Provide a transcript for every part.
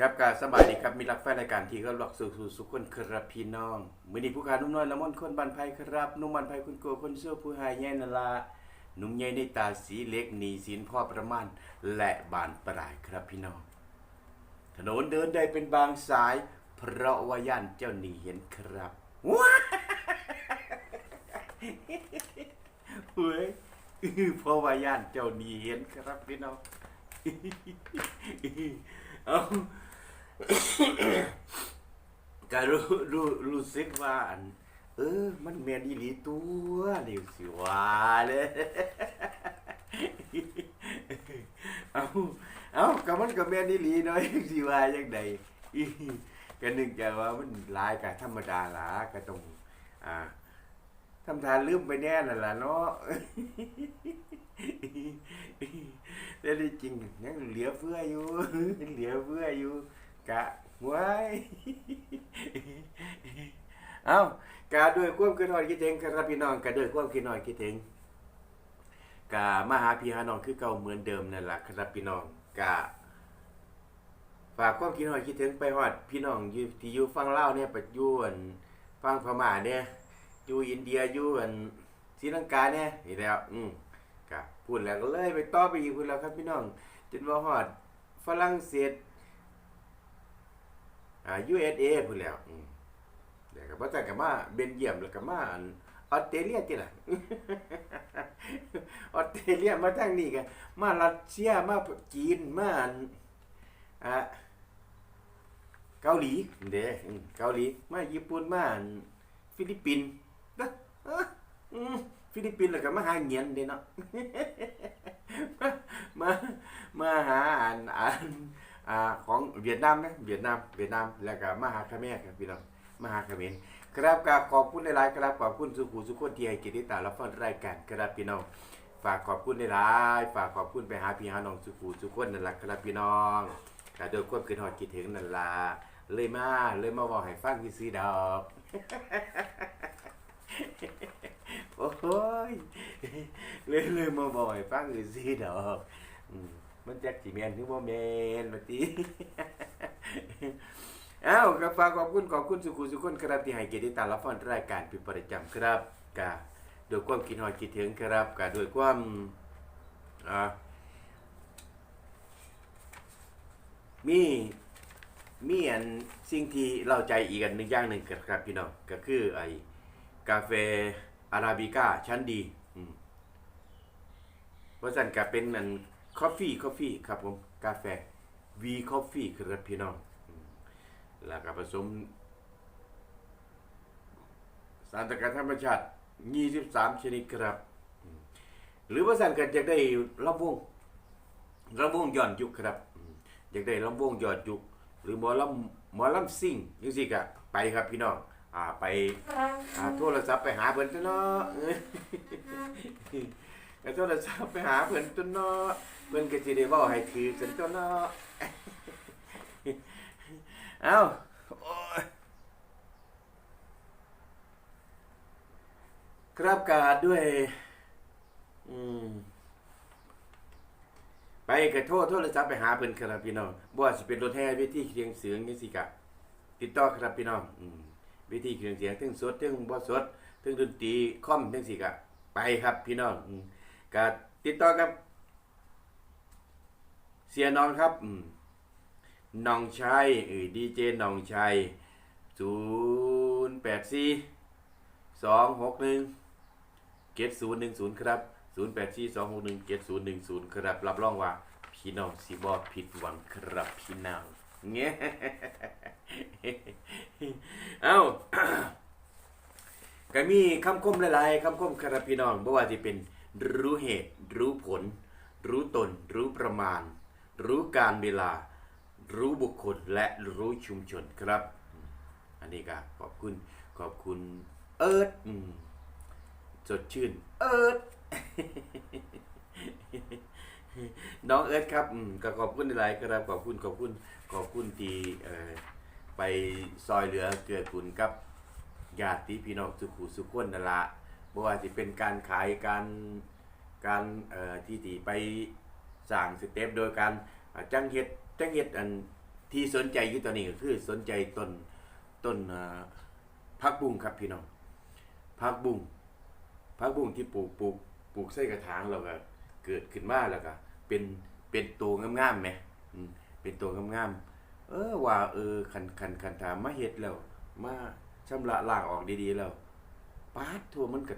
ครับการสบายดีครับมีรักแฟนรายการที่เขาหลอกสู่สู่สุขคนครับพี่น้องมือนี้ผู้ขานุ่มน้อยละม่อนคนบ้านไผ่ครับนุ่มบ้านไผ่คุณโกคนเสื้อผู้หายแย่นนลาหนุ่มใหญ่ในตาสีเล็กหนีสินพ่อประมาณและบานปลายครับพี่น้อง ถนนเดินได้เป็นบางสาย เพราะว่าย่านเจ้าหนีเห็นครับว้าเฮ้ยเพราะว่าย่านเจ้าหนีเห็นครับพี่น้องเอา ก็รู้รู้รู้สึกว่าอัน เออ มันแมนอีหลีตัวเดี๋ยวสิว่าเลยเอาเอาก็มันก็แมนอีหลีเนาะสิว่าจังใดก็นึกจว่ามันลายก็ธรรมดาล่ะก็ต้องอ่าทำทานลืมไปแน่นั่นล่ะเนาะแต่ที่จริงยังเหลือเฟืออยู่เหลือเฟืออยู่ กะไว้เอ้ากะด้วยความคิดฮอดคิดถึงครับพี่น้องกะด้วยความคิดฮอดคิดถึงกะมาหาพี่หาน้องคือเก่าเหมือนเดิมนั่นล่ะครับพี่น้องกะฝากความคิดฮอดคิดถึงไปฮอดพี่น้องอยู่ที่อยู่ฝั่งลาเนี่ยปัจจุบันฝั่งพม่าเนี่ยอยู่อินเดียอยู่อันศรีลังกาเนี่ยนี่แล้ว อืมครับพูดแล้วก็เลยไปต่อไปอีกพูดแล้วครับพี่น้องจนว่าฮอดฝรั่งเศส อ่า USA พูดแล้วอืมเดี๋ยวก็บ่จักก็มาเบนเยียมแล้วก็มาออสเตรเลียติล่ะออสเตรเลียมาทางนี้ก็มารัสเซียมาจีนมาอ่าเกาหลีเด้เกาหลีมาญี่ปุ่นมาฟิลิปปินส์นะฟิลิปปินส์แล้วก็มาหาเงียนเด้เนาะมามาหาอ่านอ่าน อ่าของเวียดนามนะเวียดนามเวียดนามแล้วก็มาหาคเมรครับพี่น้องมาหาเขมรครับก็ขอบคุณหลายๆครับขอบคุณสุขุสุขคนที่ให้เกียรติตามรับฟังรายการครับพี่น้อง ฝากขอบคุณหลายๆฝากขอบคุณไปหาพี่หาน้องสุขุสุขคนนั่นละครับพี่น้องก็โดยความคิดฮอดคิดถึงนั่นละเลยมาเลยมาบอกให้ฟังซื่อๆดอกโอ้ยเลยเลยมาบ่อยฟังอยู่สิดอก มันแจักสิแม่นหรือบ่แม่นบัดนี้เอ้าก็ฝากขอบคุณขอบคุณสุขุสุขคนครับที่ให้เกียรติตามรับฟังรายการเป็นประจำครับกะโดวยความคิดฮอดคิดถึงครับกะโดวยความอ่ามีมีอันสิ่งที่เราใจอีกอันหนึ่งอย่างหนึ่งครับพี่น้องก็คือไอ้กาแฟอาราบิก้าชั้นดีเพราะฉะนั้นก็เป็นอัน คอฟฟี่คอฟฟี่ครับผมกาแฟวีคอฟฟี่ครับพี่น้องแล้วก็ผสม สารตการธรรมชาติ 23 ชนิดครับ หรือว่าสั่นกันอยากได้ลำวงลำวงย้อนยุคครับ อยากได้ลำวงย้อนยุค หรือหมอลำหมอลำซิ่งจังซี่ก็ไปครับพี่น้องอ่าไปหาโทรศัพท์ไปหาเพิ่นเนาะเอ้ย ก็โทรศัพท์ไปหาเพิ่นตัวเนาะเพิ่นก็สิได้เว้าให้ถือกันตัวเนาะเอ้าโอ้ยครับกาด้วย อืมไปก็โทรโทรศัพท์ไปหาเพิ่นครับพี่น้องบ่ว่าสิเป็นรถแห่เวทีเคียงเสียงจังซี่ก็ติดต่อครับพี่น้องอืมวิธีเครื่องเสียงถึงสดถึงบ่สดถึงดนตรีคอมจังซี่ก็ไปครับพี่น้องอืม ก็ติดต่อกับ เสียน้องครับน้องชัยเออดีเจน้องชัย084 261 7010ครับ084 261 7010ครับ รับรองว่า พี่น้องสิบ่ผิดหวังครับพี่น้องเงี้ยเอ้าก็มีคำคมหลายๆคำคมครับพี่น้องบ่ว่าจะเป็น รู้เหตุ รู้ผล รู้ตน รู้ประมาณ รู้การเวลา รู้บุคคลและรู้ชุมชนครับ อันนี้ก็ขอบคุณขอบคุณเอิร์ดสดชื่น เอิร์ดน้องเอิร์ธครับก็ขอบคุณหลายครับขอบคุณขอบคุณขอบคุณที่ไปซอยเหลือเกื้อกูลกับญาติพี่น้องสุขุสุขคนนั่นละ่ว่าสิเป็นการขายการการเอ่อที่ที่ไปสร้างสเต็ปโดยการจังเฮ็ดจังเฮ็ดอันที่สนใจอยู่ตอนนี้ก็คือสนใจต้นต้นอ่าพักบุ้งครับพี่น้องพักบุ้งพักบุ้งที่ปลูกปลูกปลูกใส่กระถางแล้วก็เกิดขึ้นมาแล้วก็เป็นเป็นตัวงามๆไหมเป็นตัวงามๆเออว่าเออคันคันคันถามมาเฮ็ดแล้วมาชำระล้างออกดีๆแล้วปาดทั่วมันก็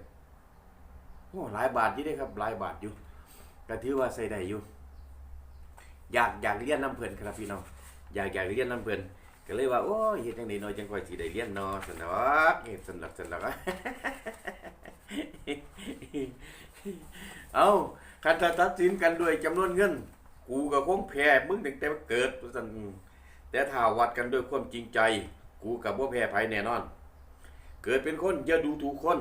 โอ้หลายบาทอยู่เด้ครับหลายบาทอยู่ก็ถือว่าใส่ได้อยู่ อยากอยากเรียนน้ำเพลินครับพี่น้องอยากอยากเรียนน้ำเพลินก็เลยว่าโอ้ยเฮ็ดจังได๋น้อยจังค่อยสิได้เรียนเนาะซั่นดอกเฮ็ดซั่นดอกซั่นดอกเอาคันถ้าตัดสินกันด้วยจำนวนเงิน กูก็คงแพ้มึงตั้งแต่เกิดซั่นแต่ถ้าวัดกันด้วยความจริงใจ กูก็บ่แพ้ไผแน่นอน เกิดเป็นคนอย่าดูถูกคน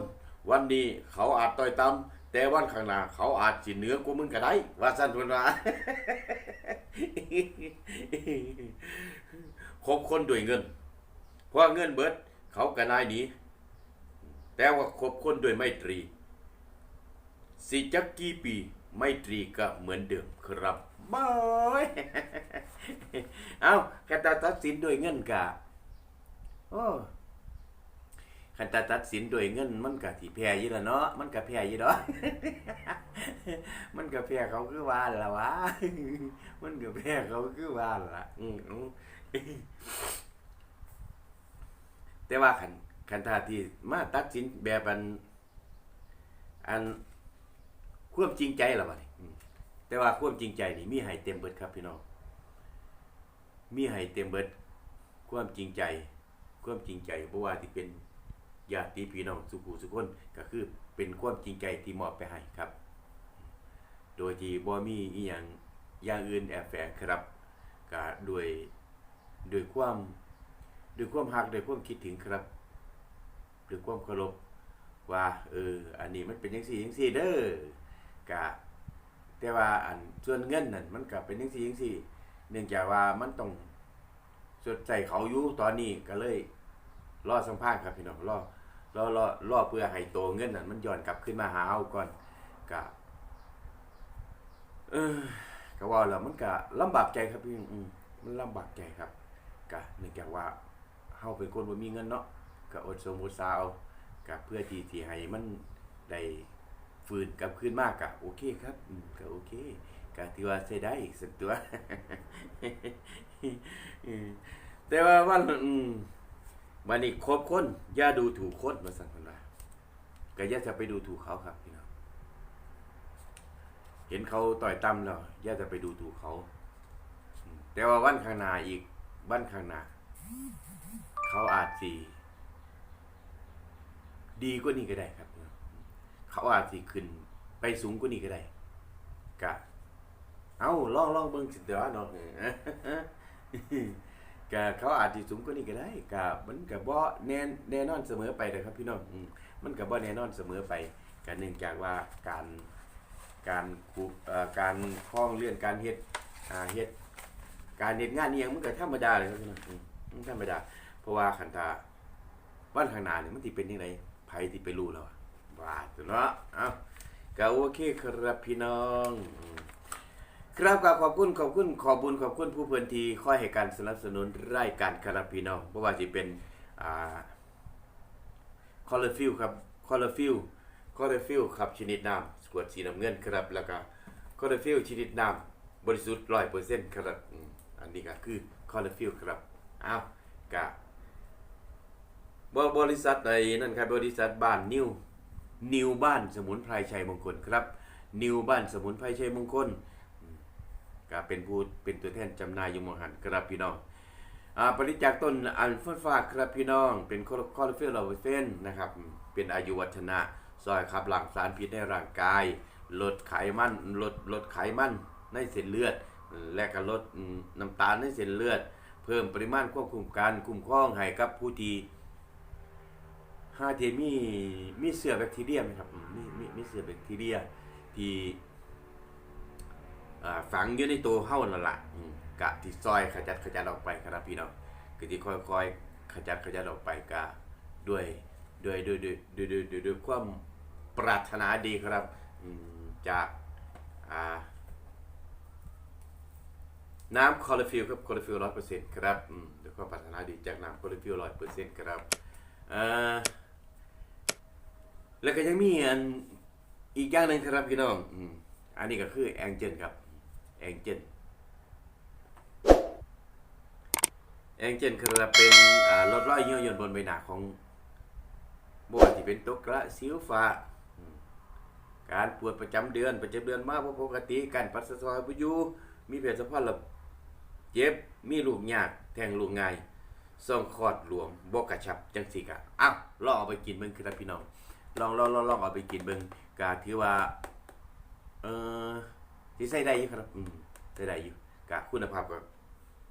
วันนี้เขาอาจต้อยต่ำแต่วันข้างหน้าเขาอาจสิเหนือกว่ามึงก็ได้ ว่าซั่นเพิ่นว่าคบคนด้วยเงิน เพราะเงินเบิด เขาก็นายหนีแต่ว่าคบคนด้วยไมตรีสิจักกี่ปีไมตรีก็เหมือนเดิมครับบายเอากตาตัดสินด้วยเงินกะโอ้ คันตาตัดสินด้วยเงินมันก็ที่แพ้อยู่ล้วเนาะมันก็แพ้อยู่ดอกมันก็แพ้เขาคือว่าล่ะวะมันก็แพ้เขาคือว่าล่ะอือแต่ว่าคันคันท่าที่มาตัดสินแบบอันอันความจริงใจละบัดนี้อืมแต่ว่าความจริงใจนี่มีให้เต็มเบิดครับพี่น้องมีให้เต็มเบิดความจริงใจ ความจริงใจบ่ว่าที่เป็น ญาติพี่น้องสุขุสุคนก็คือเป็นความจริงใจที่มอบไปให้ครับ โดยที่บ่มีอีหยังอย่างอื่นแอบแฝงครับก็ด้วยด้วยความด้วยความฮักด้วยความคิดถึงครับด้วยความเคารพว่าเอออันนี้มันเป็นจังซี่จังซี่เด้อกะแต่ว่าอันส่วนเงินนั่นมันก็เป็นจังซี่จังซี่ เนื่องจากว่ามันต้องสดใจเขาอยู่ตอนนี้ก็เลยรอสัมภาษณ์ครับพี่น้องรอ รอรอรอเพื่อให้โตเงินนั่นมันย้อนกลับขึ้นมาหาเฮาก่อนกะเออก็ว่าแล้วมันก็ลำบากใจครับพี่อืมมันลำบากใจครับกะเนื่องจากว่าเฮาเป็นคนบ่มีเงินเนาะก็อดสมอดสาวกะเพื่อที่ที่ให้มันได้ฟื้นกลับคืนมากกะโอเคครับอืมก็โอเคก็ถือว่าใช้ได้สักตัวแต่ว่าวันอืม วันนี้ครบคนอย่าดูถูกคนมาสั่งคนว่าก็อย่าจะไปดูถูกเขาครับพี่น้องเห็นเขาต่อยต่ำแล้วอย่าจะไปดูถูกเขา แต่ว่าวันข้างหน้าอีกวันข้างหน้าเขาอาจสีดีกว่านี้ก็ได้ครับ เขาอาจสิขึ้นไปสูงกว่านี้ก็ได้กะเอาลองลองเบิ่งสิเด้อเนาะ ก็เขาอาจสิสูงกว่านี้ก็ได้ก็มันก็บ่แน่แน่นอนเสมอไปเด้อครับพี่น้องมันก็บ่แน่นอนเสมอไปก็เนื่องจากว่าการการคูเอ่อการคล้องเลื่อนการเฮ็ดอ่าเฮ็ดการเฮ็ดงานอีหยังมันก็ธรรมดาเลยครับพี่น้องมันธรรมดา เพราะว่าคันถ้าวันข้างหน้านี่มันสิเป็นจังไดไผสิไปรู้แล้วว่าตัวเนาะเอ้าก็โอเคครับพี่น้อง ครับก็ขอบคุณขอบคุณขอบบุญขอบคุณผู้เพื่อนที่คอยให้การสนับสนุนรายการคาราพีนองเพราะว่าจะเป็นอ่าคอลลฟิลครับคอลลฟิลคอลลฟิลครับชนิดน้ำขวดสีน้ำเงินครับแล้วก็คอลลฟิลชนิดน้ำบริสุทธิ์ร้อยเปอร์เซ็นต์ครับอันนี้ก็คือคอลลฟิลครับอ้าวกะบบริษัทใดนั่นครับบริษัทบ้านนิวนิวบ้านสมุนไพรชัยมงคลครับนิวบ้านสมุนไพรชัยมงคล ก็เป็นผู้เป็นตัวแทนจำหน่ายอยู่หมองหันครับพี่น้องอ่าบริจาคต้นอัลฟาฟาครับพี่น้อง เป็นคอลลาเฟลลาเฟนนะครับ เป็นอายุวัฒนะซอยขับหลังสารพิษในร่างกาย ลดไขมันลดลดไขมันในเส้นเลือด และก็ลดน้ำตาลในเส้นเลือด เพิ่มปริมาณควบคุมการคุ้มครองให้กับผู้ที่หาเที่มีมีเชื้อแบคทีเรียไหมครับมีมีมีเชื้อแบคทีเรียที่ ฝังอยู่ในตัวเข้านั่นละกะที่ซอยขจัดขจัดออกไปครับพี่นาะงก็ที่ค่อยๆขจัดขจัดออกไปกะด้วยด้วยด้วยด้วยด้วยด้วยด้วยความปรารถนาดีครับจากน้ำคอลฟิลครับคอลฟิลร้อยเปอร์เซ็นต์ครับด้วยความปรารถนาดีจากน้ำคอลฟิลร้อยเปอร์เซ็นต์ครับแล้วก็ยังมีอันอีกอย่างหนึ่งครับพี่น้องอันนี้ก็คือแองเจิลครับ แองเจิลแองเจิลครับเป็นอ่าลดรอยเหี่ยวยนบนใบหน้าของบวที่เป็นตกกระสิวฟ้า การปวดประจำเดือนประจำเดือนมากปกติ การปัสสาวะบ่อยู่มีเพศสัมพันธ์แล้วเจ็บ มีลูกยาก แทงลูกง่ายส่งคอดหลวมบ่กระชับจังซี่กะอ้าวลองเอาไปกินเบิ่งครับพี่น้อง ลองลองลองลองเอาไปกินเบิ่งกะถือว่า เออ ที่ใส่ได้อยู่ครับอืมใส่ได้อยู่กะคุณภาพก็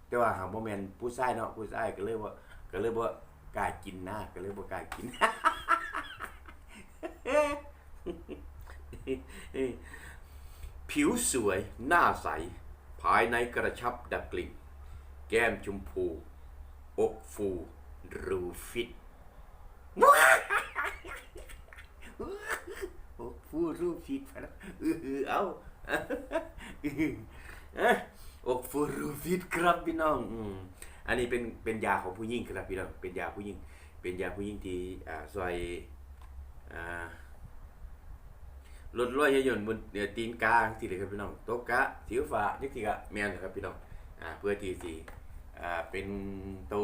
แต่ว่าหาบ่แม่นผู้ชายเนาะผู้ชายก็เลยว่าก็เลยบ่กล้ากินนะก็เลยบ่กล้ากินผิวสวย หน้าใส ภายในกระชับดับกลิ่น แก้มชมพู อกฟูรูฟิตอกฟูรูฟิตพะนะเออเอา อะอกฟูรูฟิตครับพี่น้องอันนี้เป็นเป็นยาของผู้หญิงครับพี่น้องเป็นยาผู้หญิงเป็นยาผู้หญิงที่อ่าซอยอ่าลดรอยยนต์บนเดี๋ยตีนกาที่เลยครับพี่น้องโตะกะสิวฟ้านี่ที่กะแมนครับพี่น้องอ่าเพื่อที่สิอ่าเป็นโต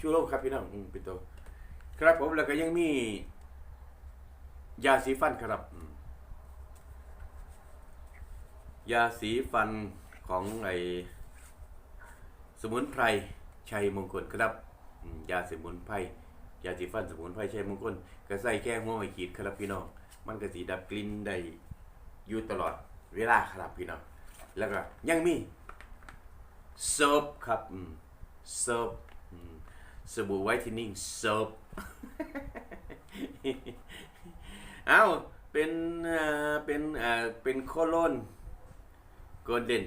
ชูโรคครับพี่น้องอืมเป็นโตครับผมแล้วก็ยังมียาสีฟันครับอืม ยาสีฟันของไอสมุนไพรชัยมงคลครับ ยาสมุนไพรยาสีฟันสมุนไพรชัยมงคลก็ใส่แก้หัวไม่ขีดครับพี่น้องมันก็สีดับกลิ่นได้อยู่ตลอดเวลาครับพี่น้องแล้วก็ยังมีโซบครับอืมโซบอืมสบู่ไวท์เทนนิ่งโซบเอ้าเป็นเป็นเอ่อเป็นโคโลน โกลเด้น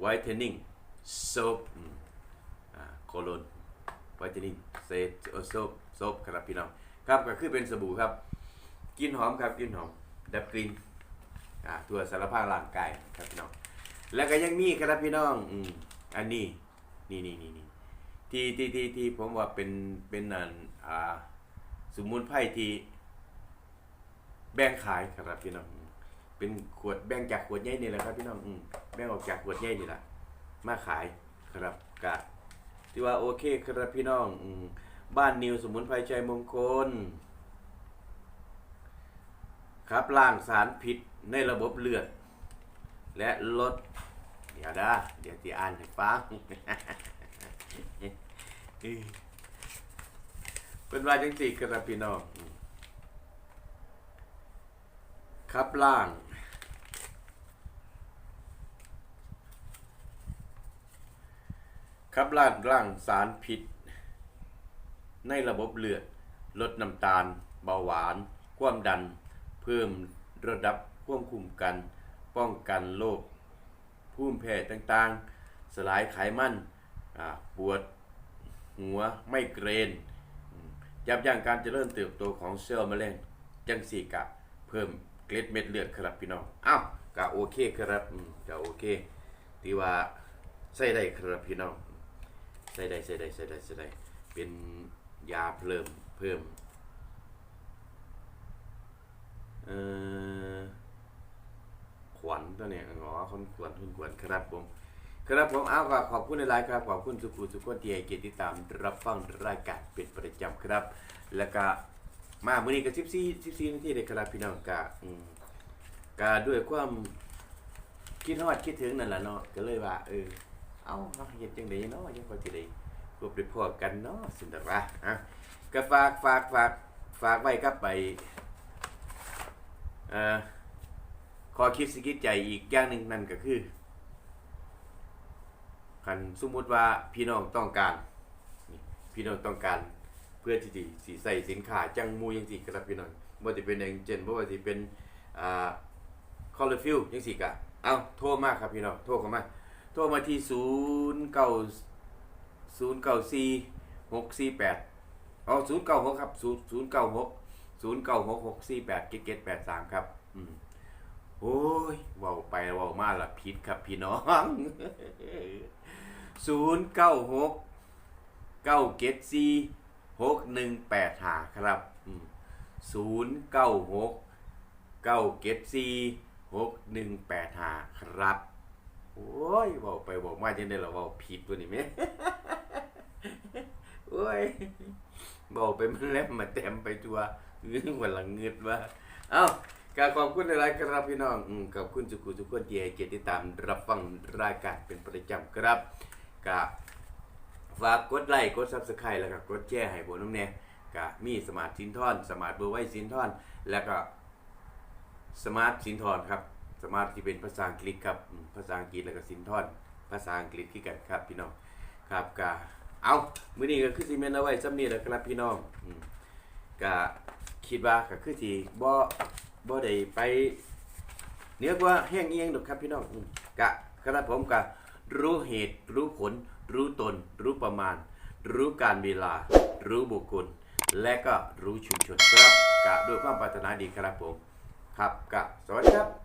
ไวท์เทนนิ่งโซอ่าโคโลนไวท์เทนนิ่งเซโซบโซบครับพี่น้องครับก็คือเป็นสบู่ครับกลินหอมครับกลินหอมดับกลิ่นอ่าทั่วสารพางร่างกายครับพี่น้องแล้วก็ยังมีครับพี่น้องอืมอันนี้นี่นี่นี่นี่ที่ที่ที่ที่ผมว่าเป็นเป็นอันอ่าสมุนไพรที่แบ่งขายครับพี่น้อง เป็นขวดแบ่งจากขวดใหญ่นี่แหละครับพี่น้องอืมแบ่งออกจากขวดใหญ่นี่แหละมาขายครับกะที่ว่าโอเคครับพี่น้องอืมบ้านนิวสมุนไพรชัยมงคล ครับล้างสารพิษในระบบเลือด และลด เดี๋ยวนะเดี๋ยวที่อ่านให้ฟังเป็นว่าจังสี่กระพี่น้อง ครับล่าง ครับล่างร่างสารพิษ ในระบบเลือด ลดน้ำตาล เบาหวาน ความดัน เพิ่มระดับควบคุมกัน ป้องกันโรคภูมิแพ้ต่างๆ สลายไขมันปวดหัวไม่เกรน ยับยั้งการเจริญเติบโตของเซลล์มะเร็งจังสี่กะเพิ่มเกล็ดเม็ดเลือดครับพี่น้องอ้าวกะโอเคครับกะโอเคที่ว่าใส่ได้ครับพี่น้อง ใส่ได้ใส่ได้ใส่ได้ใส่ได้เป็นยาเพิ่มเพิ่มเอ่อขวัญตัวเนี่ยอ๋อคนขวัญคุณขวัญครับผมครับผมเอาก็ขอบคุณในไลน์ครับขอบคุณสุขุสุขคนที่ให้เกียรติติดตามรับฟังรายการเป็นประจำครับ แล้วก็มามื้อนี้ก็14 14นาทีเลยครับพี่น้องก็อืมก็ด้วยความคิดฮอดคิดถึงนั่นแหละเนาะก็เลยว่าเออ เอาเนาะเฮ็ดจังไดเนาะยังพอสิได้พบไปพบกันเนาะสินดอกว่าอะก็ฝากฝากฝากฝากไว้กับไปเอ่อขอคิดสกิดใจอีกอย่างหนึ่งนั่นก็คือคันสมมุติว่าพี่น้องต้องการพี่น้องต้องการเพื่อที่สิสิใส่สินค้าจังมูยังสิครับพี่น้องบ่ว่าจะเป็นเองเจนบ่ว่าจะเป็นอ่าคอลฟิลยังสิกะเอาโทรมาครับพี่น้องโทรเข้ามา โทรมาที่0 9 0 9 4 6 4 8เอา0 9 6ครับ0 0 9 6 0 9 6 6 4 8 7 7 8 3ครับ อืมโอ้ยเว้าไปเว้ามาละผิดครับพี่น้องศูนย์เก้าหกเก้าเกตซีหกหนึ่งแปดหาครับศูนย์เก้าหกเก้าเกตซีหกหนึ่งแปดหาครับ โอ้ยบอกไปบอกมาจังได้หรอว่าผิดตัวนี้ไหมโอ้ยบอกไปมันแล้วมาเต็มไปตัวเรื่องวันหลังเงืดว่า เอ้าการขอบคุณอะไรครับพี่น้องขอบคุณทุกคนทุกคนที่ให้เกียรติติตามรับฟังรายการเป็นประจำครับกับฝากกดไลค์กดซับสไครต์แล้วก็กดแชร์ให้ผมน้ำเนี่ยกับมีสมาร์ทสินทอน สมาร์ทเบอร์ไว้สินทอน แล้วก็สมาร์ทสินทอนครับ สมาร์ทที่เป็นภาษาอังกฤษครับภาษาอังกฤษแล้วก็สินทอนภาษาอังกฤษที่กันครับพี่น้องครับกะเอามื้อนี้ก็คือสิแม่นเอาไว้ซ้ำนี้แหละครับพี่น้องกะคิดว่าก็คือสิบ่บ่ได้ไปเนื้อกว่าแห้งเอียงดอกครับพี่น้องกะครับผมกะรู้เหตุ รู้ผล รู้ตน รู้ประมาณ รู้การเวลา รู้บุคคล และก็รู้ชุมชนครับกะด้วยความปรารถนาดีครับผม ครับกะสวัสดีครับ